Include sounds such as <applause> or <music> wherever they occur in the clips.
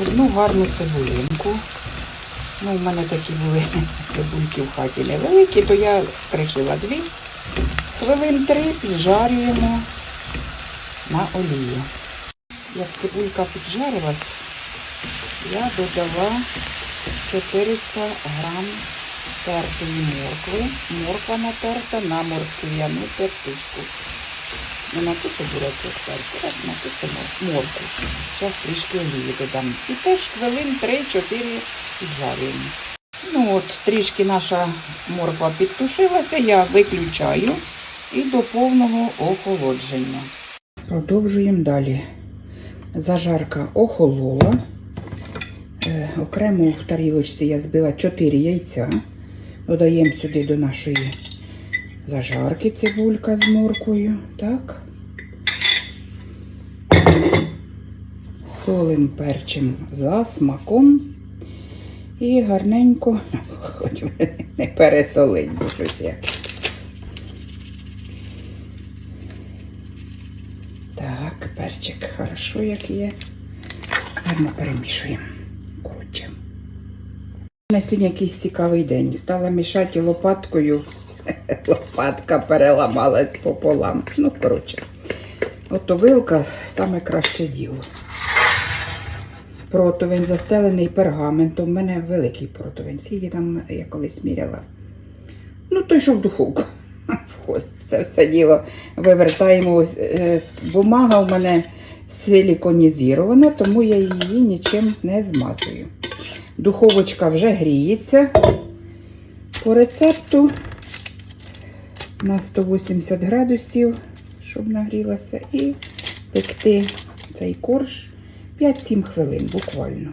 одну гарну цибулинку. Ну, у мене такі були <laughs> цибульки в хаті невеликі, то я пришила дві. Хвилин три піджарюємо на олію. Як цибулька піджарилась, я додала 400 грам тертої моркви. Морква натерта на морквяну тертушку. Не на ту бурячок терти, а на. Зараз трішки олії додам. І теж хвилин 3-4 піджарюємо. Ну от, трішки наша морква підтушилася, я виключаю і до повного охолодження. Продовжуємо далі. Зажарка охолола. Е, окремо в тарілочці я збила 4 яйця. Додаємо сюди до нашої зажарки цибулька з морквою. Так. Солим перчим за смаком. І гарненько, <laughs> хоч не пересолить, бо щось як. Так, перчик хорошо, як є. Гарно перемішуємо. Коротше. У мене сьогодні якийсь цікавий день. Стала мішати лопаткою. <laughs> Лопатка переламалась пополам. Ну, коротше. Ото вилка саме краще діло. Противень застелений пергаментом. У мене великий противень. Скільки там я колись міряла. Ну, той, що в духовку. <laughs> Це все діло вивертаємо. Е, Бумага у мене силіконізована, тому я її нічим не змазую. Духовочка вже гріється по рецепту на 180 градусів, щоб нагрілася, і пекти цей корж 5-7 хвилин буквально.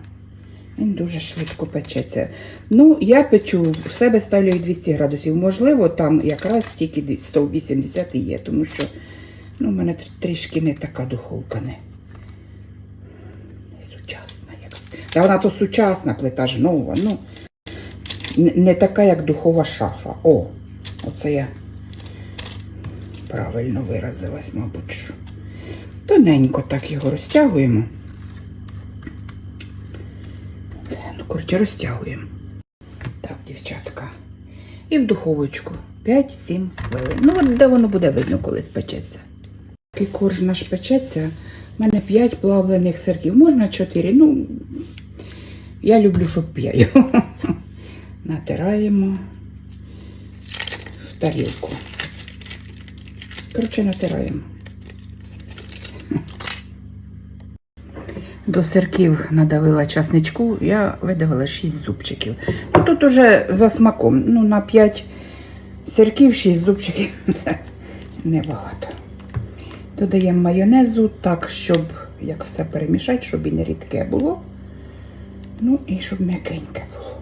Він дуже швидко печеться. Ну, я печу, в себе ставлю 200 градусів. Можливо, там якраз тільки 180 і є, тому що ну, в мене трішки не така духовка не, не. Та вона то сучасна плита ж нова. Ну, не така, як духова шафа. О, оце я правильно виразилась, мабуть. Тоненько так його розтягуємо. Ну, коротше, розтягуємо. Так, дівчатка. І в духовочку 5-7 хвилин. Ну, от де воно буде видно, коли спечеться. Поки корж наш печеться, в мене 5 плавлених сирків. Можна 4. Ну, я люблю, щоб 5. <laughs> Натираємо в тарілку. Коротше, натираємо. До сирків надавила часничку, я видавила 6 зубчиків. Ну, тут уже за смаком. Ну, на 5 сирків 6 зубчиків <laughs> це небагато. Додаємо майонезу так, щоб як все перемішати, щоб і не рідке було. Ну і щоб м'якеньке було.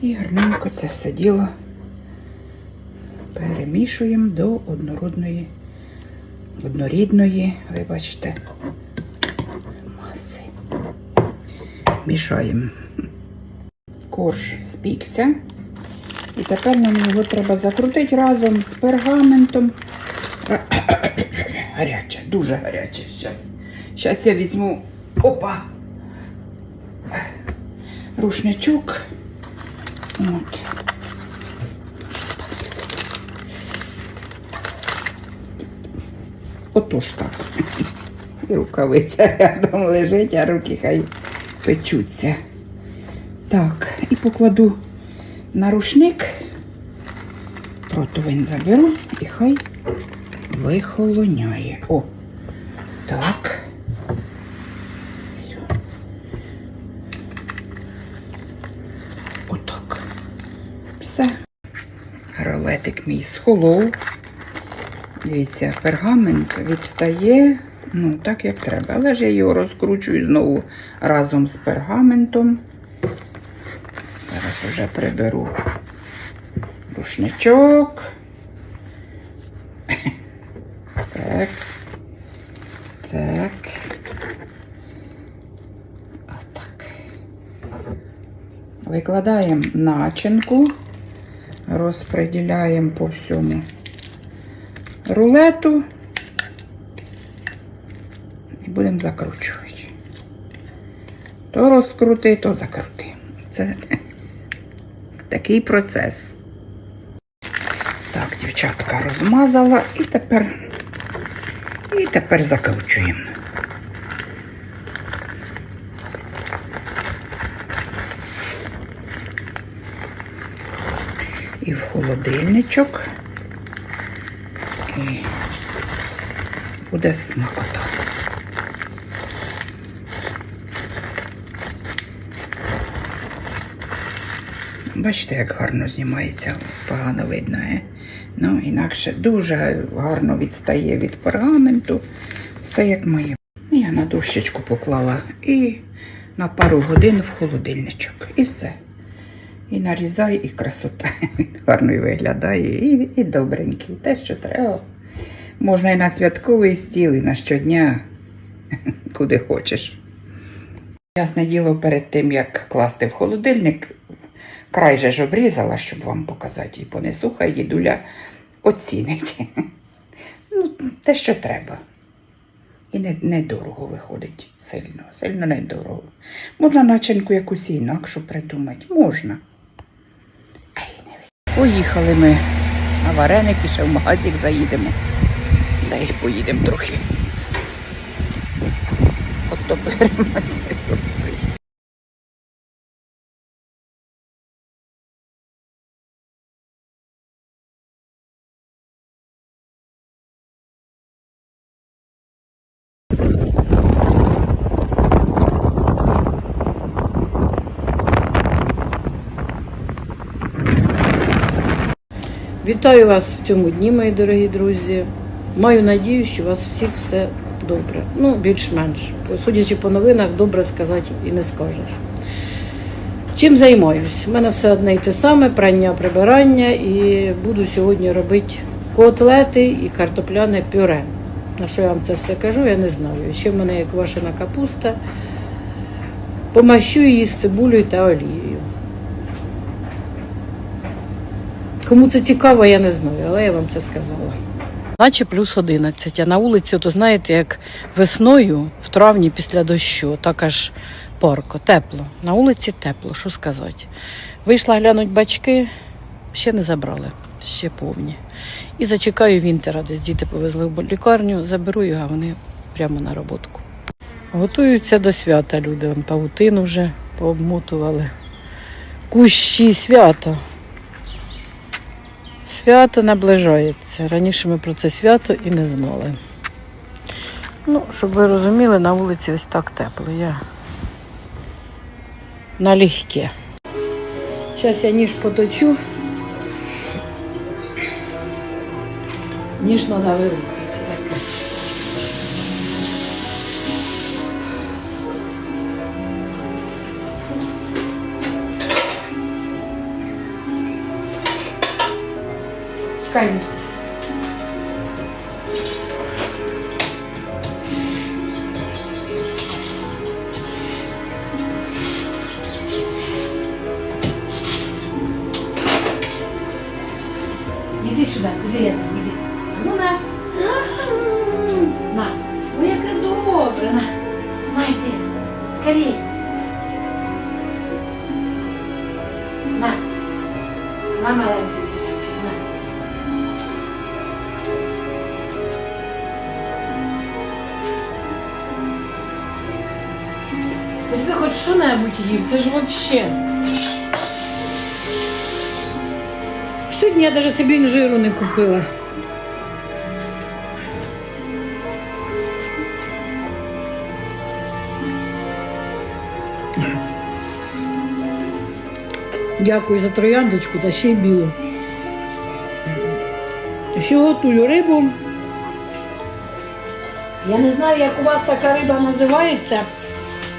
І гарненько це все діло перемішуємо до однородної, однорідної, вибачте, маси. Мішаємо. Корж спікся. І тепер нам його треба закрутити разом з пергаментом. <coughs> Гаряче, дуже гаряче. Зараз. Зараз я візьму опа. Рушничок. От. Отож так. І рукавиця рядом лежить, а руки хай печуться. Так, і покладу на рушник. Противень заберу і хай вихолоняє. О, так. Все. Отак. Все. Ролетик мій схолов. Дивіться, пергамент відстає, ну, так як треба. Але ж я його розкручую знову разом з пергаментом. Зараз вже приберу рушничок. <laughs> Так. Так. Отак. Викладаємо начинку, розподіляємо по всьому рулету і будемо закручувати. То розкрути, то закрути. Це такий процес. Так, дівчатка розмазала і тепер, і тепер закручуємо. І в холодильничок. І буде смакота. Бачите, як гарно знімається, погано видно. Е? Ну, інакше дуже гарно відстає від пергаменту. Все як має. Я на дощечку поклала і на пару годин в холодильничок. І все. І нарізай, і красота. <laughs> Гарно виглядає, і, і добренький. Те, що треба. Можна і на святковий стіл, і на щодня, <laughs> куди хочеш. Ясне діло, перед тим, як класти в холодильник, край же ж обрізала, щоб вам показати, і понесу, хай дідуля оцінить. <laughs> Ну, те, що треба. І не, недорого виходить сильно, сильно недорого. Можна начинку якусь інакшу придумати, можна. Не Поїхали ми на вареники, ще в магазик заїдемо. Дай поїдемо трохи. От то беремося, господи. Вітаю вас в цьому дні, мої дорогі друзі. Маю надію, що у вас всіх все добре. Ну, більш-менш. Судячи по новинах, добре сказати і не скажеш. Чим займаюсь? У мене все одне й те саме: прання, прибирання, і буду сьогодні робити котлети і картопляне пюре. На що я вам це все кажу, я не знаю. Ще в мене є квашена капуста. Помащу її з цибулею та олією. Кому це цікаво, я не знаю, але я вам це сказала. Наче плюс 11, а на вулиці, то знаєте, як весною, в травні після дощу, так аж парко, тепло. На вулиці тепло, що сказати. Вийшла глянуть бачки, ще не забрали, ще повні. І зачекаю вінтера, десь діти повезли в лікарню, заберу його, а вони прямо на роботку. Готуються до свята люди, вон павутину вже пообмотували. Кущі свята. Свято наближається. Раніше ми про це свято і не знали. Ну, щоб ви розуміли, на вулиці ось так тепло. Я налегке. Зараз я ніж поточу. Ніж треба Чекай. Іди Хоч хоч що-небудь їв, це ж взагалі. Сьогодні я навіть собі інжиру не купила. Дякую за трояндочку та ще й білу. Ще готую рибу. Я не знаю, як у вас така риба називається.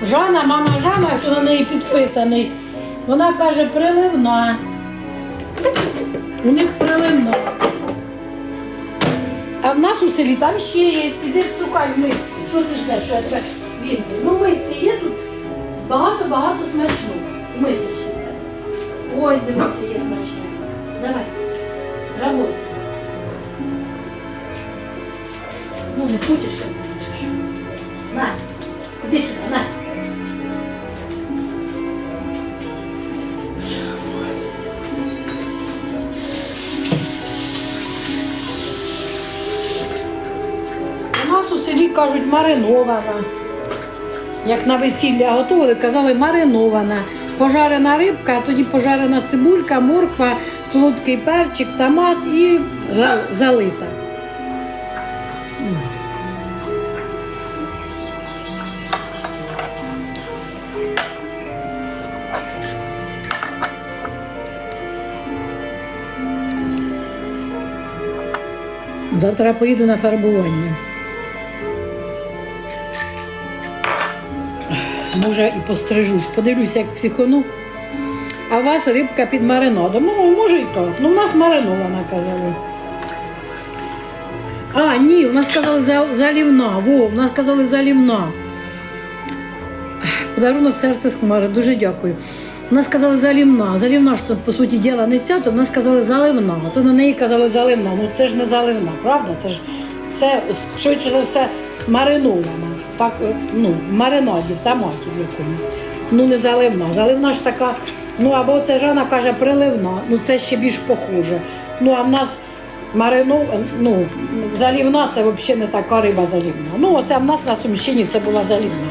Жана, мама Жана, хто на неї підписаний. Вона каже приливна. У них приливна. А в нас у селі там ще є. Іди шукай мисці. Що ти ждеш, що я тебе віддаю? Ну, мисці є тут багато-багато смачного. Мисці ще. Ось дивися, є смачне. Давай. Работай. Маринована. Як на весілля готували, казали маринована. Пожарена рибка, а тоді пожарена цибулька, морква, солодкий перчик, томат і залита. Завтра поїду на фарбування. Може і пострижусь, подивлюся, як психону. А у вас рибка під маринадом. Ну, може і так. Ну, у нас маринована, казали. А, ні, у нас казали залівна. Во, у нас казали залівна. Подарунок серце з хмари. Дуже дякую. У нас казали залівна. Залівна, що по суті діла не ця, то в нас казали заливна. Це на неї казали заливна. Ну це ж не заливна, правда? Це ж це швидше за все маринована. Так, е, ну, в маринаді, в томаті якомусь. Ну не заливна. Заливна ж така, ну або це Жанна каже приливна, ну це ще більш похоже. Ну а в нас марину, ну, залівна це взагалі не така риба залівна. Ну, оце в нас на Сумщині це була залівна.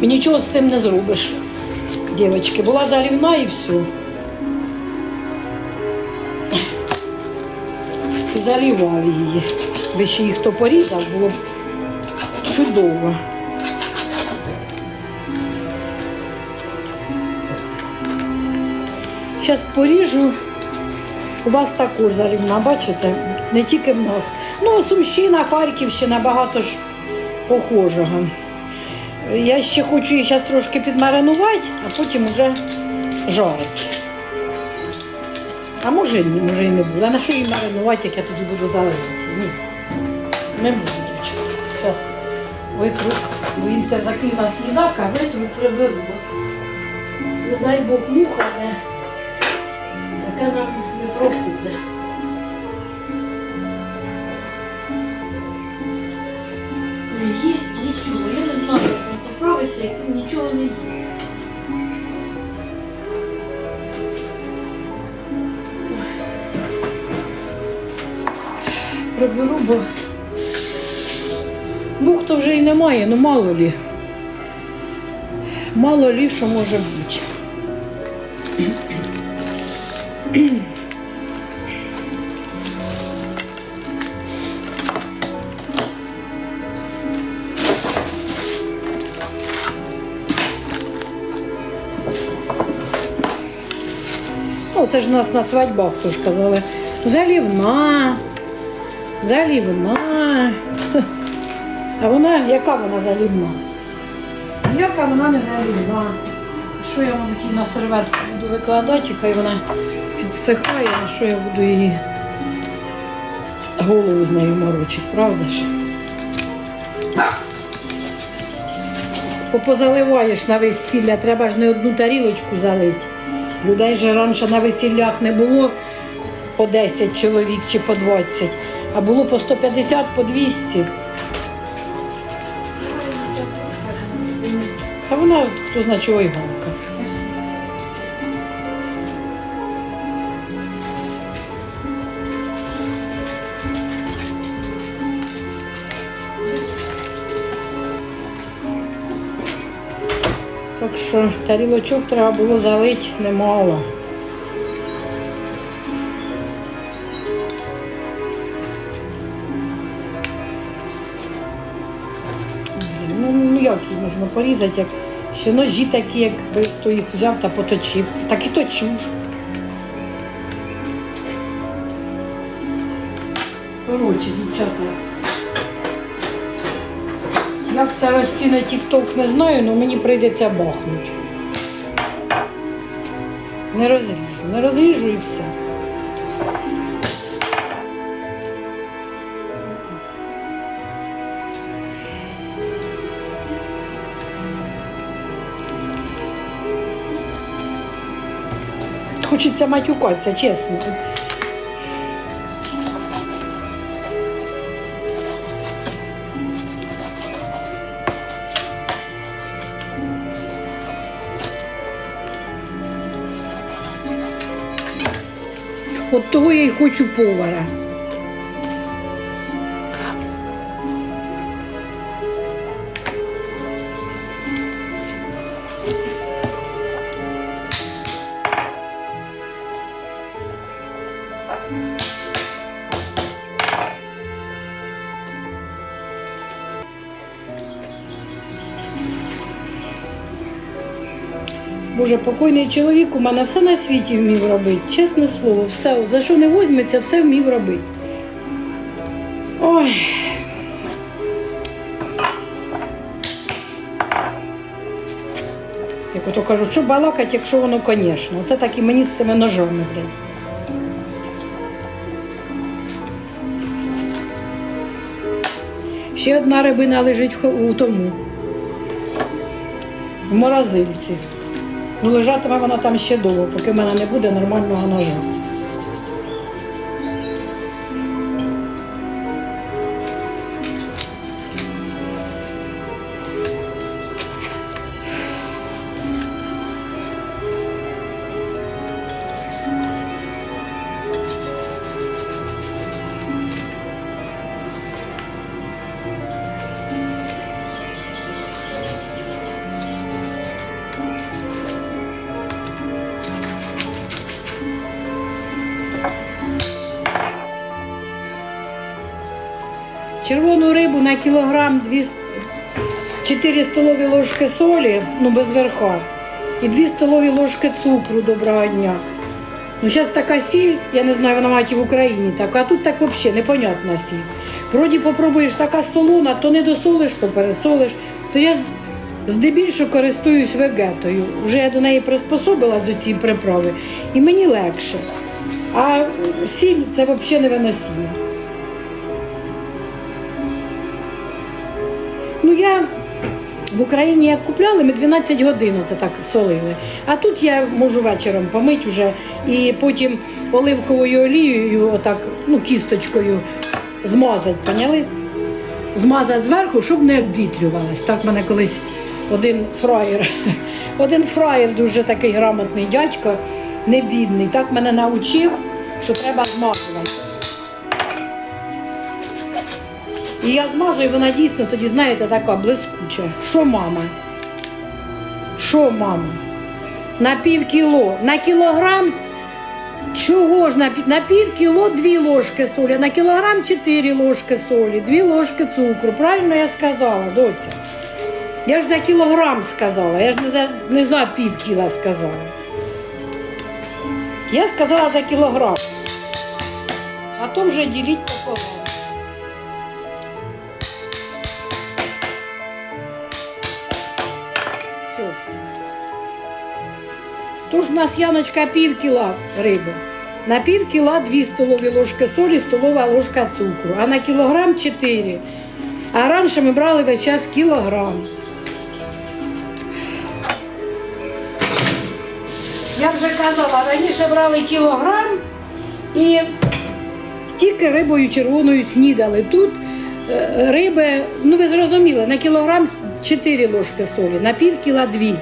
І нічого з цим не зробиш. Дівчатки, була залівна і все. І залівав її. Би ще їх хто порізав, було б чудово. Зараз поріжу. У вас також залівна, бачите? Не тільки в нас. Ну, Сумщина, Харківщина, багато ж похожого. Я ще хочу її зараз трошки підмаринувати, а потім вже жарити. А може може і не буде. А на що її маринувати, як я тоді буду заливати? Ні. Не буду, витру. Він те такий у нас їдак, а витру приберу. Не дай Бог муха не. Таке нам не проходить. Не їсть нічого. Я не знаю, як він поправиться, як він нічого не їсть. Приберу, бо мух то вже й немає, ну мало лі. Мало лі, що може бути. Ну, це ж у нас на свадьбах то сказали. Залівна, залівна. А вона, яка вона залівна? Яка вона не залівна. Що я, мабуть, її на серветку буду викладати, хай вона підсихає, а що я буду її голову з нею морочити, правда ж? Бо позаливаєш на весілля, треба ж не одну тарілочку залити. Людей же раніше на весіллях не було по 10 чоловік чи по 20, а було по 150, по 200. Вона, хто знає, чого іголка. Так що тарілочок треба було залити немало. Ну, ну як її можна порізати, як ще ножі такі, якби хто їх взяв та поточив. Так і точу ж. Коротше, дівчата. Як це рости на тік-ток, не знаю, але мені прийдеться бахнути. Не розріжу, не розріжу і все. Хочеться матюкатися, чесно. От того я й хочу повара. Боже, покойний чоловік у мене все на світі вмів робити. Чесне слово, все. За що не возьметься, все вмів робити. Ой. Як ото кажу, що балакать, якщо воно, звісно. Це так і мені з цими ножами, блядь. Ще одна рибина лежить у тому. В морозильці. Ну, лежатиме вона там ще довго, поки в мене не буде нормального ножа. Червону рибу на кілограм 4 столові ложки солі, ну без верха, і 2 столові ложки цукру доброго дня. Ну, зараз така сіль, я не знаю, вона мать в Україні так, а тут так взагалі непонятна сіль. Вроді попробуєш така солона, то не досолиш, то пересолиш. То я здебільшого користуюсь вегетою. Вже я до неї приспособилась до цієї приправи, і мені легше. А сіль це взагалі невиносимо. Ну я в Україні як купляли, ми 12 годин це так солили. А тут я можу вечором помити вже і потім оливковою олією, отак, ну, кісточкою змазати, поняли? Змазати зверху, щоб не обвітрювалось. Так мене колись один фраєр, <laughs> один фраєр дуже такий грамотний дядько, не бідний, так мене навчив, що треба змазувати. І я змазую, вона дійсно тоді, знаєте, така блискуча. Що мама? Що мама? На пів кіло. На кілограм чого ж на, пі- на пів кіло дві ложки солі, на кілограм чотири ложки солі, дві ложки цукру. Правильно я сказала, доця? Я ж за кілограм сказала, я ж не за, не за пів кіла сказала. Я сказала за кілограм. А то вже діліть пополам. Тож в нас Яночка пів кіла риби. На пів кіла 2 столові ложки солі, столова ложка цукру, а на кілограм 4. А раніше ми брали весь час кілограм. Я вже казала, раніше брали кілограм і тільки рибою червоною снідали. Тут е, риби, ну ви зрозуміли, на кілограм 4 ложки солі, на пів кіла 2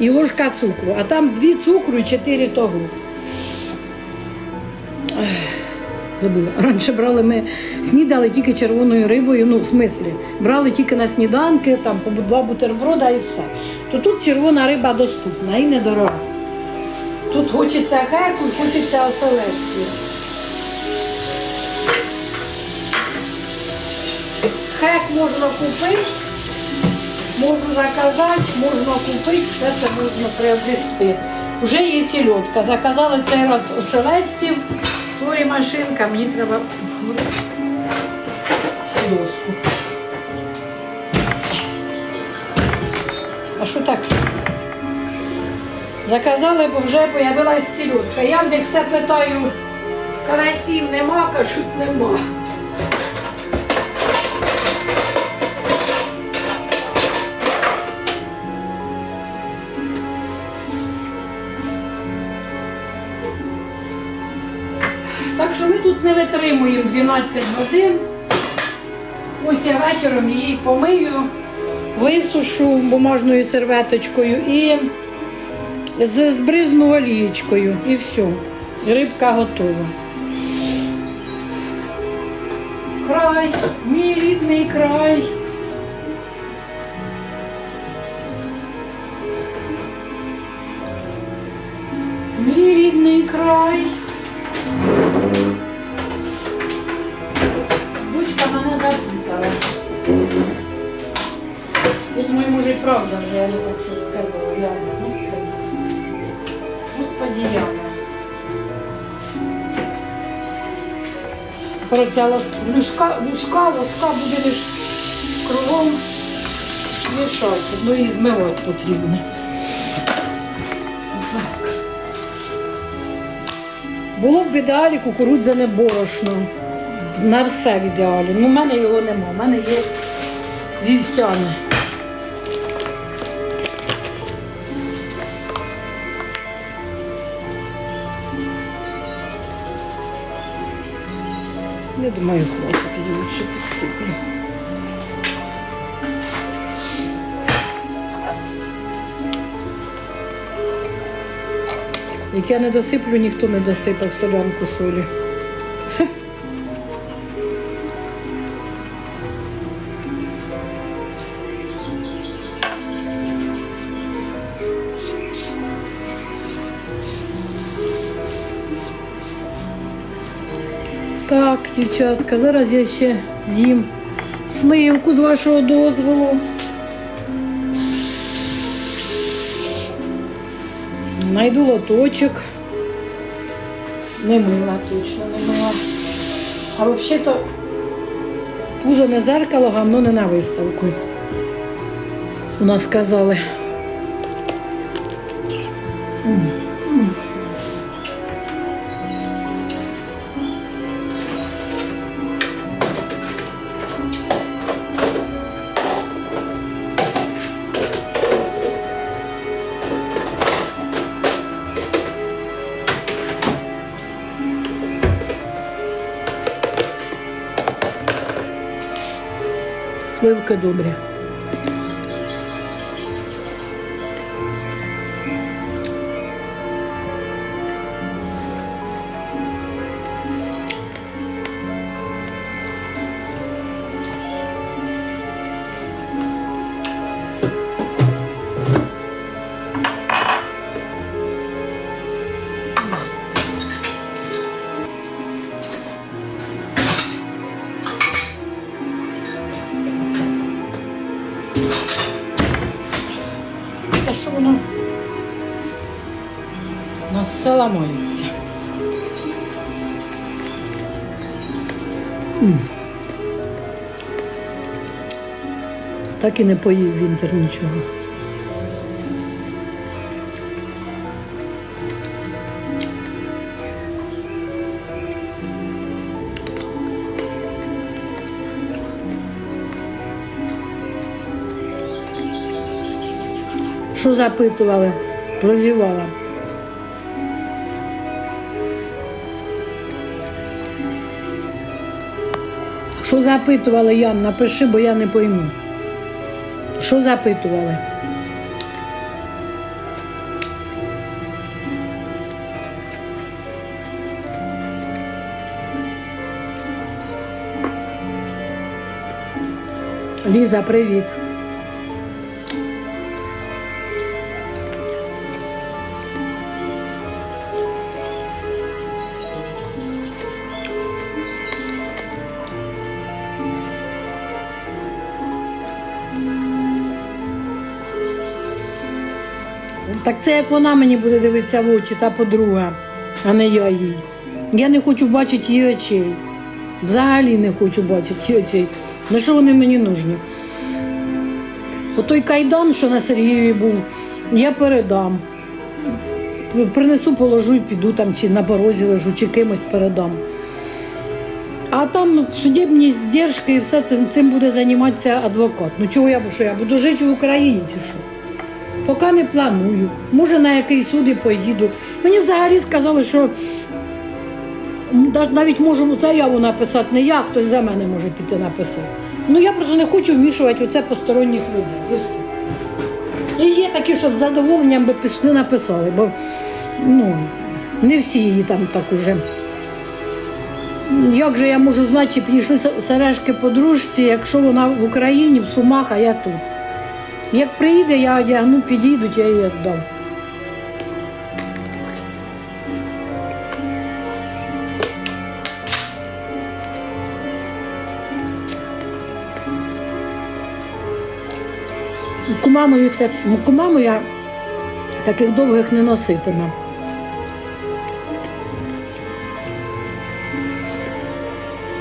і ложка цукру, а там 2 цукру і 4 того. Забула. Раніше брали ми снідали тільки червоною рибою, ну в смислі, брали тільки на сніданки, там по два бутерброда і все. То тут червона риба доступна і недорога. Тут хочеться хеку, хочеться оселедці. Хек можна купити, можна заказати, можна купити, все це можна приобрести. Вже є сільотка. Заказали цей раз оселедців. Сорі, машинка, мені треба доску. А що так? Заказали, бо вже появилась сільотка. Я в них все питаю, карасів нема, кажуть, нема. Не витримуємо 12 годин. Ось я вечором її помию, висушу бумажною серветочкою і збризну олієчкою. І все. Рибка готова. Край, мій рідний край. Я думаю, може і правда вже я не так щось сказала. Я не скажу. Діяна. Тепер ця люска, люска, ласка буде лиш кругом мішати. Ну і змивати потрібно. Було б в ідеалі кукурудзяне борошно. На все в ідеалі. Ну, в мене його нема. У мене є вівсяне. Я думаю, хватит, я лучше підсиплю. Як я не досиплю, ніхто не досипав солянку солі. Дівчатка, зараз я ще з'їм сливку з вашого дозволу. Найду лоточок. Не мила, точно не мила. А взагалі-то пузо не зеркало, гамно не на виставку. У нас казали. Сливки добрі. Все ламається. Так і не поїв вінтер нічого. Що запитували? Прозівала. Що запитували, Ян? Напиши, бо я не пойму. Що запитували? Ліза, привіт. Так це як вона мені буде дивитися в очі, та подруга, а не я їй. Я не хочу бачити її очей. Взагалі не хочу бачити її очей. На що вони мені нужні? Отой кайдан, що на Сергієві був, я передам. Принесу, положу і піду там, чи на порозі лежу, чи кимось передам. А там судебні здержки і все цим буде займатися адвокат. Ну чого я, що я буду жити в Україні чи що? Поки не планую. Може, на який суд і поїду. Мені взагалі сказали, що навіть можу заяву написати не я, хтось за мене може піти написати. Ну я просто не хочу вмішувати у це посторонніх людей. І є такі, що з задоволенням би пішли написали, бо ну, не всі її там так уже. Як же я можу знати, чи підійшли сережки подружці, якщо вона в Україні, в Сумах, а я тут. Як приїде, я одягну, підійдуть, я її віддам. Кума мою, кума таких довгих не носитиме.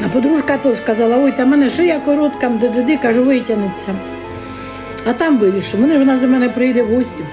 А подружка теж сказала, ой, та в мене шия коротка, де-де-де, кажу, витягнеться. А там вирішимо. Вони вона ж до мене прийде в гості.